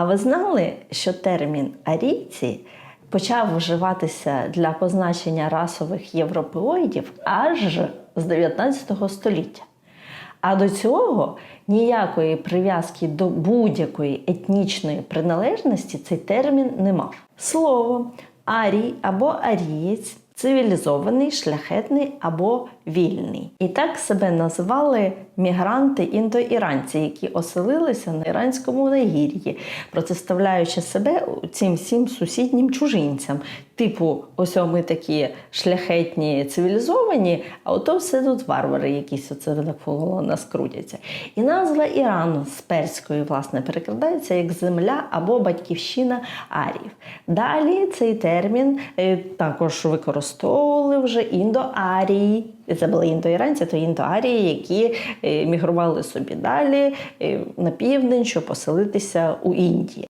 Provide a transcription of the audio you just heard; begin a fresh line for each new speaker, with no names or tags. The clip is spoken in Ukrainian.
А ви знали, що термін арійці почав вживатися для позначення расових європеоїдів аж з 19 століття? А до цього ніякої прив'язки до будь-якої етнічної приналежності цей термін не мав. Слово арій або арієць цивілізований, шляхетний або вільний. І так себе називали мігранти індоіранці, які оселилися на іранському нагір'ї, протиставляючи себе цим всім сусіднім чужинцям. Типу, ось ми такі шляхетні, цивілізовані, а ото все тут варвари, якісь оце навколо нас крутяться. І назва Ірану з перської, власне, перекладається як земля або батьківщина арів. Далі цей термін е, також використовували вже індоарії. Це були індоіранці, то індоарії, які е, мігрували собі далі е, на південь, щоб поселитися у Індії.